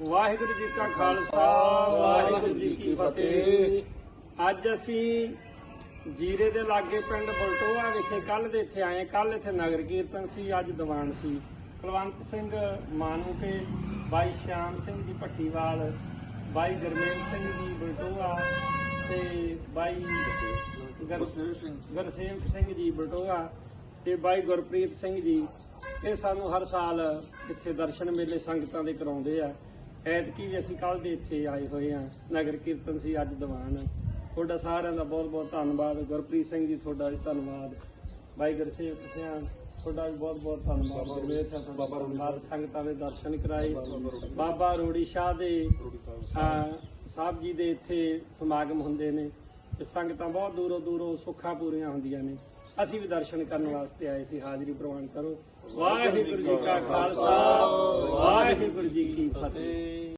ਵਾਹਿਗੁਰੂ ਜੀ ਕਾ ਖਾਲਸਾ, ਵਾਹਿਗੁਰੂ ਜੀ ਕੀ ਫਤਿਹ। ਅੱਜ ਅਸੀਂ ਜੀਰੇ ਦੇ ਲਾਗੇ ਪਿੰਡ ਬਲਟੋਆ ਵਿਖੇ ਕੱਲ ਦੇ ਇੱਥੇ ਆਏ ਕੱਲ ਇੱਥੇ ਨਗਰ ਕੀਰਤਨ ਸੀ, ਅੱਜ ਦੀਵਾਨ ਸੀ। ਕੁਲਵੰਤ ਸਿੰਘ ਮਾਨੂ ਤੇ ਬਾਈ ਸ਼ਾਮ ਸਿੰਘ ਜੀ ਭੱਟੀਵਾਲ, ਬਾਈ ਗਰਮੇਲ ਸਿੰਘ ਜੀ ਬਲਟੋਆ ਤੇ ਬਾਈ ਗੁਰਸੇਵਕ ਸਿੰਘ ਸਿੰਘ ਜੀ ਬਲਟੋਆ ਤੇ ਬਾਈ ਗੁਰਪ੍ਰੀਤ ਸਿੰਘ ਜੀ। ਇਹ ਸਾਨੂੰ ਹਰ ਸਾਲ ਇੱਥੇ ਦਰਸ਼ਨ ਮੇਲੇ ਸੰਗਤਾਂ ਦੇ ਕਰਾਉਂਦੇ ਆ। ਐਤਕੀ ਵੀ ਅਸੀਂ ਕੱਲ ਦੇ ਇੱਥੇ ਆਏ ਹੋਏ ਆ ਨਗਰ ਕੀਰਤਨ ਸੀ ਅੱਜ ਦੀਵਾਨ ਤੁਹਾਡਾ ਸਾਰਿਆਂ ਦਾ ਬਹੁਤ ਬਹੁਤ ਧੰਨਵਾਦ ਗੁਰਪ੍ਰੀਤ ਸਿੰਘ ਜੀ ਤੁਹਾਡਾ ਵੀ ਧੰਨਵਾਦ ਬਾਈ ਗੁਰਸੇਵਕ ਸਿੰਘ ਤੁਹਾਡਾ ਵੀ ਬਹੁਤ ਬਹੁਤ ਧੰਨਵਾਦ। ਸਿੰਘ ਸੰਗਤਾਂ ਦੇ ਦਰਸ਼ਨ ਕਰਾਏ। ਬਾਬਾ ਰੋੜੀ ਸ਼ਾਹ ਦੇ ਸਾਹਿਬ ਜੀ ਦੇ ਇੱਥੇ ਸਮਾਗਮ ਹੁੰਦੇ ਨੇ ਤੇ ਸੰਗਤਾਂ ਬਹੁਤ ਦੂਰੋਂ ਦੂਰੋਂ ਸੁੱਖਾਂ ਪੂਰੀਆਂ ਹੁੰਦੀਆਂ ਨੇ। ਅਸੀਂ ਵੀ ਦਰਸ਼ਨ ਕਰਨ ਵਾਸਤੇ ਆਏ ਸੀ ਹਾਜ਼ਰੀ ਪ੍ਰਵਾਨ ਕਰੋ। ਵਾਹਿਗੁਰੂ ਜੀ ਕਾ ਖਾਲਸਾ। ਵਾਹਿਗੁਰੂ ਜੀ ਕੀ ਫਤਿਹ।